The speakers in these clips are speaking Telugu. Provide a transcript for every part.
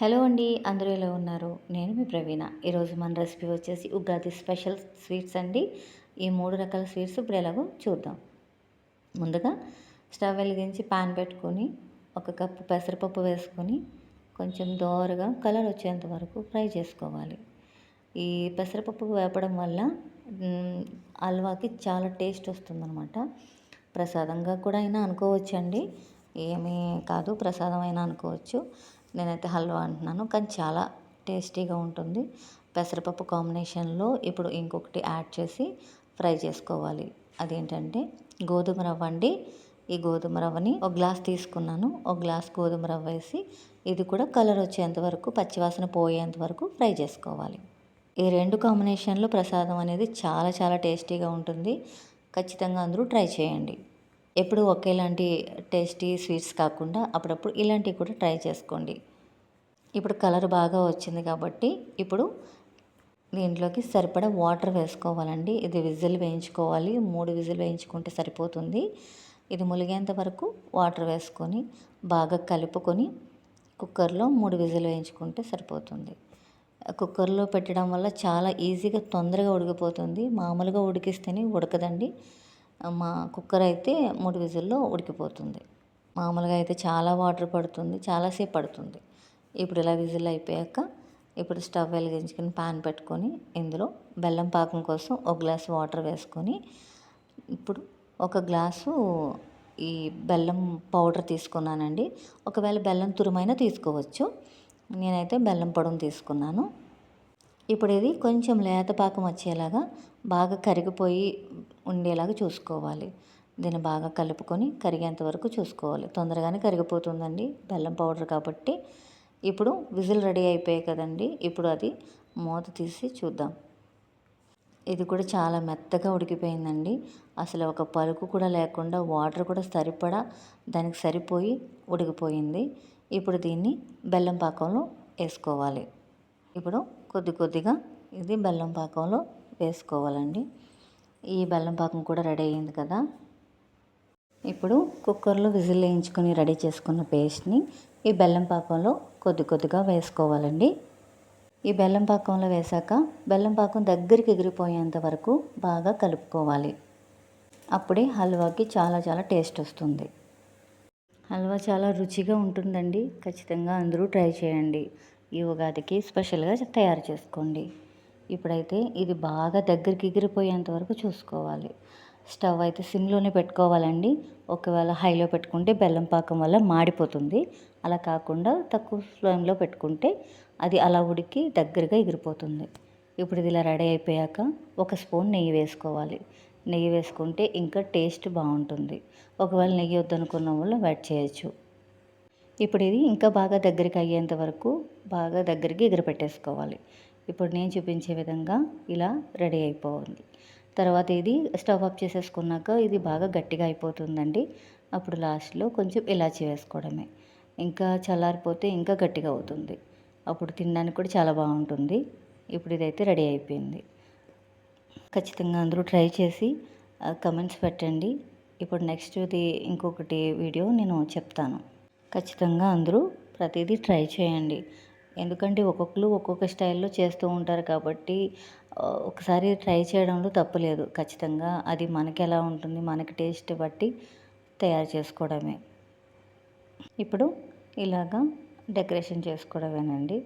హలో అండి అందరూ ఎలా ఉన్నారు? నేను మీ ప్రవీణ. ఈరోజు మన రెసిపీ వచ్చేసి ఉగాది స్పెషల్ స్వీట్స్ అండి. ఈ మూడు రకాల స్వీట్స్ ఇప్పుడు ఎలాగో చూద్దాం. ముందుగా స్టవ్ వెలిగించి పాన్ పెట్టుకొని ఒక కప్పు పెసరపప్పు వేసుకొని కొంచెం దోరగా కలర్ వచ్చేంత వరకు ఫ్రై చేసుకోవాలి. ఈ పెసరపప్పు వేపడం వల్ల హల్వాకి చాలా టేస్ట్ వస్తుందన్నమాట. ప్రసాదంగా కూడా అయినా అనుకోవచ్చండి. ఏమీ కాదు ప్రసాదం అయినా అనుకోవచ్చు. నేనైతే హల్వా అంటున్నాను కానీ చాలా టేస్టీగా ఉంటుంది. పెసరపప్పు కాంబినేషన్లో ఇప్పుడు ఇంకొకటి యాడ్ చేసి ఫ్రై చేసుకోవాలి. అదేంటంటే గోధుమ రవ్వ అండి. ఈ గోధుమ రవ్వని ఒక గ్లాస్ తీసుకున్నాను. ఒక గ్లాస్ గోధుమ రవ్వ వేసి ఇది కూడా కలర్ వచ్చేంత వరకు పచ్చివాసన పోయేంత వరకు ఫ్రై చేసుకోవాలి. ఈ రెండు కాంబినేషన్లో ప్రసాదం అనేది చాలా చాలా టేస్టీగా ఉంటుంది. ఖచ్చితంగా అందరూ ట్రై చేయండి. ఎప్పుడు ఒకేలాంటి టేస్టీ స్వీట్స్ కాకుండా అప్పుడప్పుడు ఇలాంటివి కూడా ట్రై చేసుకోండి. ఇప్పుడు కలర్ బాగా వచ్చింది కాబట్టి ఇప్పుడు దీంట్లోకి సరిపడా వాటర్ వేసుకోవాలండి. ఇది విజిల్ వేయించుకోవాలి. మూడు విజిల్ వేయించుకుంటే సరిపోతుంది. ఇది ములిగేంత వరకు వాటర్ వేసుకొని బాగా కలుపుకొని కుక్కర్లో మూడు విజిల్ వేయించుకుంటే సరిపోతుంది. కుక్కర్లో పెట్టడం వల్ల చాలా ఈజీగా తొందరగా ఉడికిపోతుంది. మామూలుగా ఉడికిస్తేనే ఉడకదండి. మా కుక్కర్ అయితే మూడు విజిల్లో ఉడికిపోతుంది. మామూలుగా అయితే చాలా వాటర్ పడుతుంది చాలాసేపు పడుతుంది. ఇప్పుడు ఇలా విజిల్ అయిపోయాక ఇప్పుడు స్టవ్ వెలిగించుకొని పాన్ పెట్టుకొని ఇందులో బెల్లం పాకం కోసం ఒక గ్లాస్ వాటర్ వేసుకొని ఇప్పుడు ఒక గ్లాసు ఈ బెల్లం పౌడర్ తీసుకున్నానండి. ఒకవేళ బెల్లం తురుమైనా తీసుకోవచ్చు. నేనైతే బెల్లం పొడుము తీసుకున్నాను. ఇప్పుడు ఇది కొంచెం లేత పాకం వచ్చేలాగా బాగా కరిగిపోయి ఉండేలాగా చూసుకోవాలి. దీన్ని బాగా కలుపుకొని కరిగేంత వరకు చూసుకోవాలి. తొందరగానే కరిగిపోతుందండి. బెల్లం పౌడర్ కాబట్టి ఇప్పుడు విజిల్ రెడీ అయిపోయాయి కదండి. ఇప్పుడు అది మూత తీసి చూద్దాం. ఇది కూడా చాలా మెత్తగా ఉడికిపోయిందండి. అసలు ఒక పలుకు కూడా లేకుండా వాటర్ కూడా సరిపడా దానికి సరిపోయి ఉడికిపోయింది. ఇప్పుడు దీన్ని బెల్లం పాకంలో వేసుకోవాలి. ఇప్పుడు కొద్ది కొద్దిగా ఇది బెల్లం పాకంలో వేసుకోవాలండి. ఈ బెల్లం పాకం కూడా రెడీ అయ్యింది కదా. ఇప్పుడు కుక్కర్లో విజిల్ వేయించుకొని రెడీ చేసుకున్న పేస్ట్ని ఈ బెల్లం పాకంలో కొద్ది కొద్దిగా వేసుకోవాలండి. ఈ బెల్లం పాకంలో వేసాక బెల్లం పాకం దగ్గరికి ఎగిరిపోయేంత వరకు బాగా కలుపుకోవాలి. అప్పుడే హల్వాకి చాలా చాలా టేస్ట్ వస్తుంది. హల్వా చాలా రుచిగా ఉంటుందండి. ఖచ్చితంగా అందరూ ట్రై చేయండి. ఈ ఉగాదికి స్పెషల్గా తయారు చేసుకోండి. ఇప్పుడైతే ఇది బాగా దగ్గరికి ఎగిరిపోయేంత వరకు చూసుకోవాలి. స్టవ్ అయితే సిమ్లోనే పెట్టుకోవాలండి. ఒకవేళ హైలో పెట్టుకుంటే బెల్లం పాకం వల్ల మాడిపోతుంది. అలా కాకుండా తక్కువ ఫ్లేమ్లో పెట్టుకుంటే అది అలా ఉడికి దగ్గరగా ఎగిరిపోతుంది. ఇప్పుడు ఇది ఇలా రెడీ అయిపోయాక ఒక స్పూన్ నెయ్యి వేసుకోవాలి. నెయ్యి వేసుకుంటే ఇంకా టేస్ట్ బాగుంటుంది. ఒకవేళ నెయ్యి వద్దనుకున్న వాళ్ళు వెట్ చేయొచ్చు. ఇప్పుడు ఇది ఇంకా బాగా దగ్గరికి అయ్యేంత వరకు బాగా దగ్గరికి ఎగిరిపెట్టేసుకోవాలి. ఇప్పుడు నేను చూపించే విధంగా ఇలా రెడీ అయిపోవాలి తర్వాత ఇది స్టవ్ ఆఫ్ చేసేసుకున్నాక ఇది బాగా గట్టిగా అయిపోతుందండి. అప్పుడు లాస్ట్లో కొంచెం ఇలాచి వేసుకోవడమే. ఇంకా చల్లారిపోతే ఇంకా గట్టిగా అవుతుంది. అప్పుడు తినడానికి కూడా చాలా బాగుంటుంది. ఇప్పుడు ఇదైతే రెడీ అయిపోయింది. ఖచ్చితంగా అందరూ ట్రై చేసి కమెంట్స్ పెట్టండి. ఇప్పుడు నెక్స్ట్ ఇది ఇంకొకటి వీడియో నేను చెప్తాను. ఖచ్చితంగా అందరూ ప్రతిదీ ట్రై చేయండి. ఎందుకంటే ఒక్కొక్కరు ఒక్కొక్క స్టైల్లో చేస్తూ ఉంటారు కాబట్టి ఒకసారి ట్రై చేయడంలో తప్పులేదు ఖచ్చితంగా అది మనకి ఎలా ఉంటుంది మనకి టేస్ట్ బట్టి తయారు చేసుకోవడమే. ఇప్పుడు ఇలాగా డెకరేషన్ చేసుకోవడమేనండి.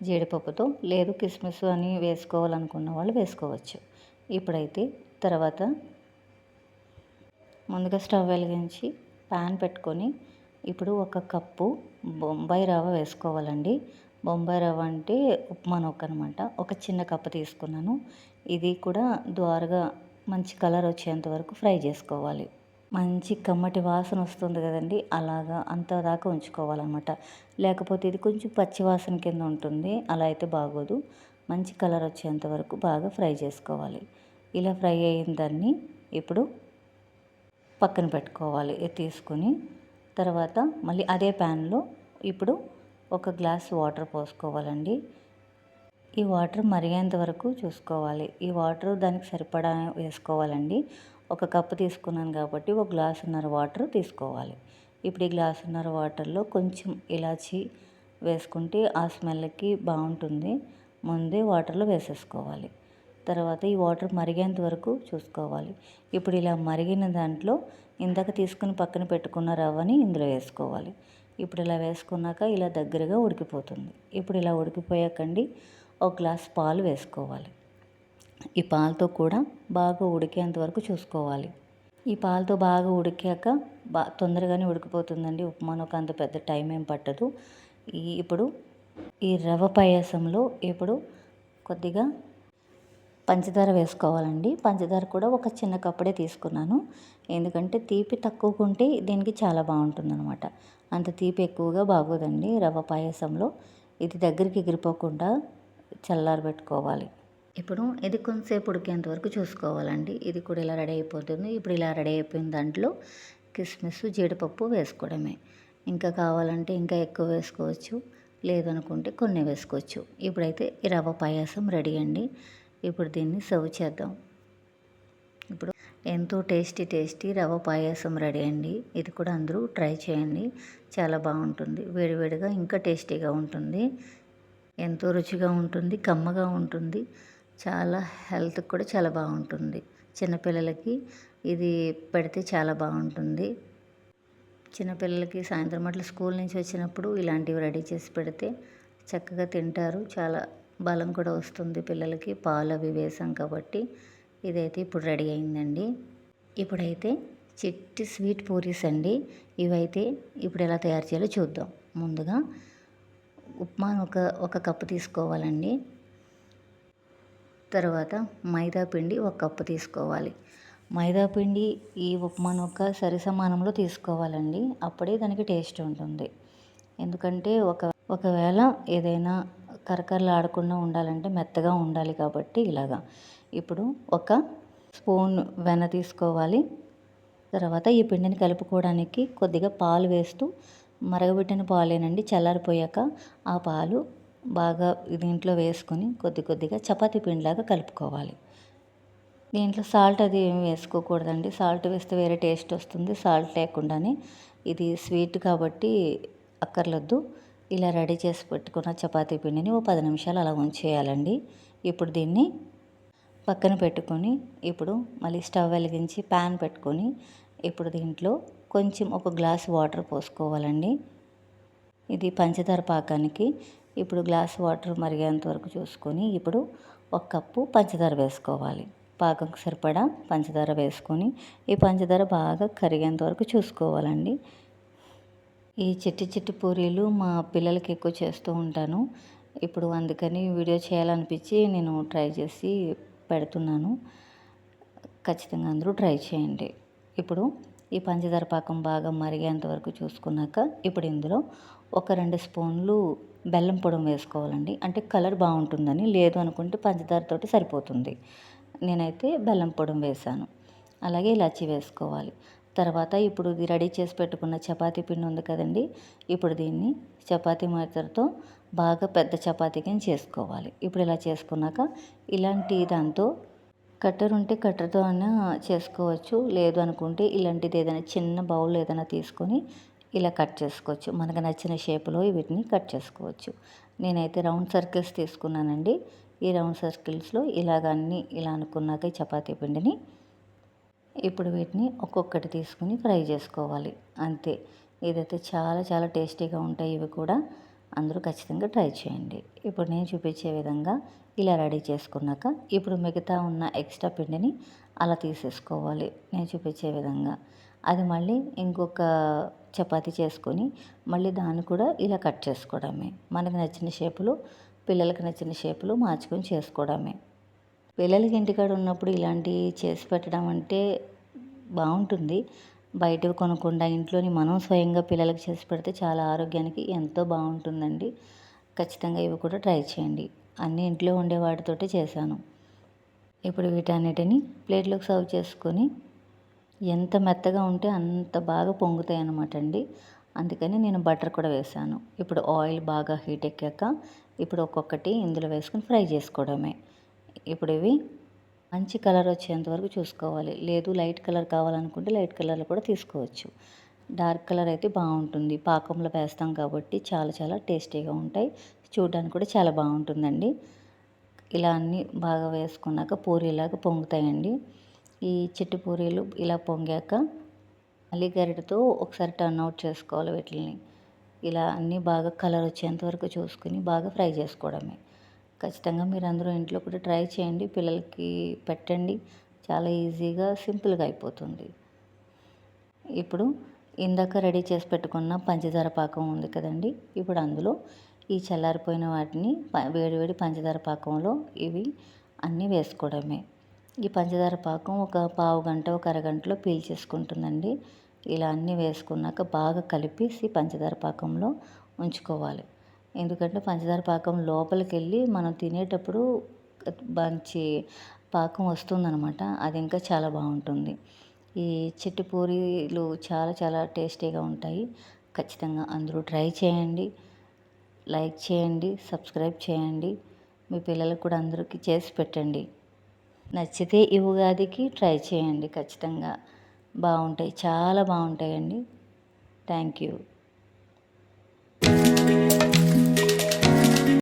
జీడిపప్పుతో లేదు కిస్మిస్ అని వేసుకోవాలనుకున్న వాళ్ళు వేసుకోవచ్చు. ఇప్పుడైతే తర్వాత ముందుగా స్టవ్ వెలిగించి ప్యాన్ పెట్టుకొని ఇప్పుడు ఒక కప్పు బొంబాయి రవ్వ వేసుకోవాలండి. బొంబాయి రవ్వ అంటే ఉప్మా నొక్క అనమాట ఒక చిన్న కప్పు తీసుకున్నాను. ఇది కూడా ద్వారగా మంచి కలర్ వచ్చేంత వరకు ఫ్రై చేసుకోవాలి. మంచి కమ్మటి వాసన వస్తుంది కదండి. అలాగా అంత దాకా ఉంచుకోవాలన్నమాట. లేకపోతే ఇది కొంచెం పచ్చి వాసన కింద ఉంటుంది. అలా అయితే బాగోదు. మంచి కలర్ వచ్చేంత వరకు బాగా ఫ్రై చేసుకోవాలి. ఇలా ఫ్రై అయిన దాన్ని ఇప్పుడు పక్కన పెట్టుకోవాలి. తీసుకొని తర్వాత మళ్ళీ అదే ప్యాన్లో ఇప్పుడు ఒక గ్లాస్ వాటర్ పోసుకోవాలండి. ఈ వాటర్ మరిగేంత వరకు చూసుకోవాలి. ఈ వాటర్ దానికి సరిపడా వేసుకోవాలండి. ఒక కప్పు తీసుకున్నాను కాబట్టి ఒక గ్లాసున్నర వాటర్ తీసుకోవాలి. ఇప్పుడు ఈ గ్లాసున్నర వాటర్లో కొంచెం ఇలాచి వేసుకుంటే ఆ స్మెల్కి బాగుంటుంది. ముందే వాటర్లో వేసేసుకోవాలి. తర్వాత ఈ వాటర్ మరిగేంత వరకు చూసుకోవాలి. ఇప్పుడు ఇలా మరిగిన దాంట్లో ఇందాక తీసుకుని పక్కన పెట్టుకున్న రవ్వని ఇందులో వేసుకోవాలి. ఇప్పుడు ఇలా వేసుకున్నాక ఇలా దగ్గరగా ఉడికిపోతుంది. ఇప్పుడు ఇలా ఉడికిపోయాకండి ఒక గ్లాస్ పాలు వేసుకోవాలి. ఈ పాలతో కూడా బాగా ఉడికేంత వరకు చూసుకోవాలి. ఈ పాలతో బాగా ఉడికాక బా తొందరగానే ఉడికిపోతుందండి. ఉప్మానకు అంత పెద్ద టైం ఏం పట్టదు. ఈ ఇప్పుడు ఈ రవ్వ పాయసంలో ఇప్పుడు కొద్దిగా పంచదార వేసుకోవాలండి. పంచదార కూడా ఒక చిన్న కప్పుడే తీసుకున్నాను. ఎందుకంటే తీపి తక్కువగా ఉంటే దీనికి చాలా బాగుంటుంది అనమాట అంత తీపి ఎక్కువగా బాగోదండి రవ్వ పాయసంలో. ఇది దగ్గరికి ఎగిరిపోకుండా చల్లారబెట్టుకోవాలి ఇప్పుడు ఇది కొంతసేపు ఉడికేంత వరకు చూసుకోవాలండి. ఇది కూడా ఇలా రెడీ అయిపోతుంది. ఇప్పుడు ఇలా రెడీ అయిపోయిన దాంట్లో కిస్మిస్ జీడిపప్పు వేసుకోవడమే. ఇంకా కావాలంటే ఇంకా ఎక్కువ వేసుకోవచ్చు. లేదనుకుంటే కొన్ని వేసుకోవచ్చు. ఇప్పుడైతే ఈ రవ్వ పాయసం రెడీ అండి. ఇప్పుడు దీన్ని సర్వ్ చేద్దాం. ఇప్పుడు ఎంతో టేస్టీ టేస్టీ రవ్వ పాయసం రెడీ అండి. ఇది కూడా అందరూ ట్రై చేయండి. చాలా బాగుంటుంది. వేడివేడిగా ఇంకా టేస్టీగా ఉంటుంది. ఎంతో రుచిగా ఉంటుంది కమ్మగా ఉంటుంది. చాలా హెల్త్కి కూడా చాలా బాగుంటుంది. చిన్నపిల్లలకి ఇది పెడితే చాలా బాగుంటుంది. చిన్నపిల్లలకి సాయంత్రం అట్లా స్కూల్ నుంచి వచ్చినప్పుడు ఇలాంటివి రెడీ చేసి పెడితే చక్కగా తింటారు. చాలా బలం కూడా వస్తుంది పిల్లలకి. పాలు అవి వేసాం కాబట్టి ఇదైతే ఇప్పుడు రెడీ అయిందండి. ఇప్పుడైతే చిట్టి స్వీట్ పూరీస్ అండి. ఇవైతే ఇప్పుడు ఎలా తయారు చేయాలో చూద్దాం. ముందుగా ఉప్మా ఒక ఒక కప్పు తీసుకోవాలండి. తర్వాత మైదా పిండి ఒక కప్పు తీసుకోవాలి. మైదా పిండి ఈ ఉప్మాను ఒక సరి సమానంలో తీసుకోవాలండి. అప్పుడే దానికి టేస్ట్ ఉంటుంది. ఎందుకంటే ఒక ఒకవేళ ఏదైనా కరకరలాడకుండా ఉండాలంటే మెత్తగా ఉండాలి కాబట్టి ఇలాగా. ఇప్పుడు ఒక స్పూన్ వెన్న తీసుకోవాలి. తర్వాత ఈ పిండిని కలుపుకోవడానికి కొద్దిగా పాలు వేస్తూ మరగబెట్టిన పాలేనండి చల్లారిపోయాక ఆ పాలు బాగా దీంట్లో వేసుకొని కొద్ది కొద్దిగా చపాతీ పిండిలాగా కలుపుకోవాలి. దీంట్లో సాల్ట్ అది ఏమి వేసుకోకూడదండి. సాల్ట్ వేస్తే వేరే టేస్ట్ వస్తుంది. సాల్ట్ లేకుండానే ఇది స్వీట్ కాబట్టి అక్కర్లొద్దు. ఇలా రెడీ చేసి పెట్టుకున్న చపాతీ పిండిని ఓ పది నిమిషాలు అలా ఉంచేయాలండి. ఇప్పుడు దీన్ని పక్కన పెట్టుకొని ఇప్పుడు మళ్ళీ స్టవ్ వెలిగించి ప్యాన్ పెట్టుకొని ఇప్పుడు దీంట్లో కొంచెం ఒక గ్లాస్ వాటర్ పోసుకోవాలండి. ఇది పంచదార పాకానికి. ఇప్పుడు గ్లాస్ వాటర్ మరిగేంత వరకు చూసుకొని ఇప్పుడు ఒక కప్పు పంచదార వేసుకోవాలి. పాకంకి సరిపడా పంచదార వేసుకొని ఈ పంచదార బాగా కరిగేంత వరకు చూసుకోవాలండి. ఈ చిట్టి చిట్టి పూరీలు మా పిల్లలకి ఎక్కువ చేస్తూ ఉంటాను. ఇప్పుడు అందుకని వీడియో చేయాలనిపించి నేను ట్రై చేసి పెడుతున్నాను. ఖచ్చితంగా అందరూ ట్రై చేయండి. ఇప్పుడు ఈ పంచదార పాకం బాగా మరిగేంత వరకు చూసుకున్నాక ఇప్పుడు ఇందులో ఒక రెండు స్పూన్లు బెల్లం పొడం వేసుకోవాలండి. అంటే కలర్ బాగుంటుందని లేదు అనుకుంటే పంచదారతోటి సరిపోతుంది. నేనైతే బెల్లం పొడం వేసాను. అలాగే ఇలాచి వేసుకోవాలి. తర్వాత ఇప్పుడు ఇది రెడీ చేసి పెట్టుకున్న చపాతీ పిండి ఉంది కదండి. ఇప్పుడు దీన్ని చపాతీ మాత్రతో బాగా పెద్ద చపాతీ కింద చేసుకోవాలి. ఇప్పుడు ఇలా చేసుకున్నాక ఇలాంటి దాంతో కట్టర్ ఉంటే కట్టర్తో అయినా చేసుకోవచ్చు. లేదు అనుకుంటే ఇలాంటిది ఏదైనా చిన్న బౌల్ ఏదైనా తీసుకొని ఇలా కట్ చేసుకోవచ్చు. మనకు నచ్చిన షేప్లో వీటిని కట్ చేసుకోవచ్చు. నేనైతే రౌండ్ సర్కిల్స్ తీసుకున్నానండి. ఈ రౌండ్ సర్కిల్స్లో ఇలాగ అన్నీ ఇలా అనుకున్నాక చపాతీ పిండిని ఇప్పుడు వీటిని ఒక్కొక్కటి తీసుకుని ఫ్రై చేసుకోవాలి. అంతే. ఇదైతే చాలా చాలా టేస్టీగా ఉంటాయి. ఇవి కూడా అందరూ ఖచ్చితంగా ట్రై చేయండి. ఇప్పుడు నేను చూపించే విధంగా ఇలా రెడీ చేసుకున్నాక ఇప్పుడు మిగతా ఉన్న ఎక్స్ట్రా పిండిని అలా తీసేసుకోవాలి. నేను చూపించే విధంగా. అది మళ్ళీ ఇంకొక చపాతీ చేసుకొని మళ్ళీ దాన్ని కూడా ఇలా కట్ చేసుకోవడమే. మనకు నచ్చిన షేపులు పిల్లలకు నచ్చిన షేపులు మార్చుకొని చేసుకోవడమే. పిల్లలకి ఇంటికాడ ఉన్నప్పుడు ఇలాంటివి చేసి పెట్టడం అంటే బాగుంటుంది. బయటవి కొనకుండా ఇంట్లోని మనం స్వయంగా పిల్లలకి చేసి పెడితే చాలా ఆరోగ్యానికి ఎంతో బాగుంటుందండి. ఖచ్చితంగా ఇవి కూడా ట్రై చేయండి. అన్నీ ఇంట్లో ఉండే వాటితోటే చేశాను. ఇప్పుడు వీటన్నిటిని ప్లేట్లోకి సర్వ్ చేసుకొని ఎంత మెత్తగా ఉంటే అంత బాగా పొంగుతాయి అన్నమాట అండి అందుకని నేను బటర్ కూడా వేసాను ఇప్పుడు ఆయిల్ బాగా హీట్ ఎక్కాక ఇప్పుడు ఒక్కొక్కటి ఇందులో వేసుకొని ఫ్రై చేసుకోవడమే. ఇప్పుడు ఇవి మంచి కలర్ వచ్చేంత వరకు చూసుకోవాలి. లేదు లైట్ కలర్ కావాలనుకుంటే లైట్ కలర్లో కూడా తీసుకోవచ్చు. డార్క్ కలర్ అయితే బాగుంటుంది. పాకంలో వేస్తాం కాబట్టి చాలా చాలా టేస్టీగా ఉంటాయి. చూడడానికి కూడా చాలా బాగుంటుందండి. ఇలా అన్నీ బాగా వేసుకున్నాక పూరీలాగా పొంగుతాయండి. ఈ చిట్టు పూరీలు ఇలా పొంగాక మళ్ళీ గరిటతో ఒకసారి టర్న్ అవుట్ చేసుకోవాలి వీటిని ఇలా అన్నీ బాగా కలర్ వచ్చేంత వరకు చూసుకుని బాగా ఫ్రై చేసుకోవడమే. ఖచ్చితంగా మీరు అందరూ ఇంట్లో కూడా ట్రై చేయండి పిల్లలకి పెట్టండి. చాలా ఈజీగా సింపుల్గా అయిపోతుంది. ఇప్పుడు ఇందాక రెడీ చేసి పెట్టుకున్న పంచదార పాకం ఉంది కదండి. ఇప్పుడు అందులో ఈ చల్లారిపోయిన వాటిని వేడివేడి పంచదార పాకంలో ఇవి అన్నీ వేసుకోవడమే. ఈ పంచదార పాకం ఒక పావు గంట ఒక అరగంటలో పీల్చేసుకుంటుందండి. ఇలా అన్నీ వేసుకున్నాక బాగా కలిపేసి పంచదార పాకంలో ఉంచుకోవాలి. ఎందుకంటే పంచదార పాకం లోపలికి వెళ్ళి మనం తినేటప్పుడు మంచి పాకం వస్తుందనమాట అది ఇంకా చాలా బాగుంటుంది. ఈ చెట్టు పూరీలు చాలా చాలా టేస్టీగా ఉంటాయి. ఖచ్చితంగా అందరూ ట్రై చేయండి. లైక్ చేయండి. సబ్స్క్రైబ్ చేయండి. మీ పిల్లలకు కూడా అందరికీ చేసి పెట్టండి. నచ్చితే ఈ ఉగాదికి ట్రై చేయండి. ఖచ్చితంగా బాగుంటాయి. చాలా బాగుంటాయండి. Thank you.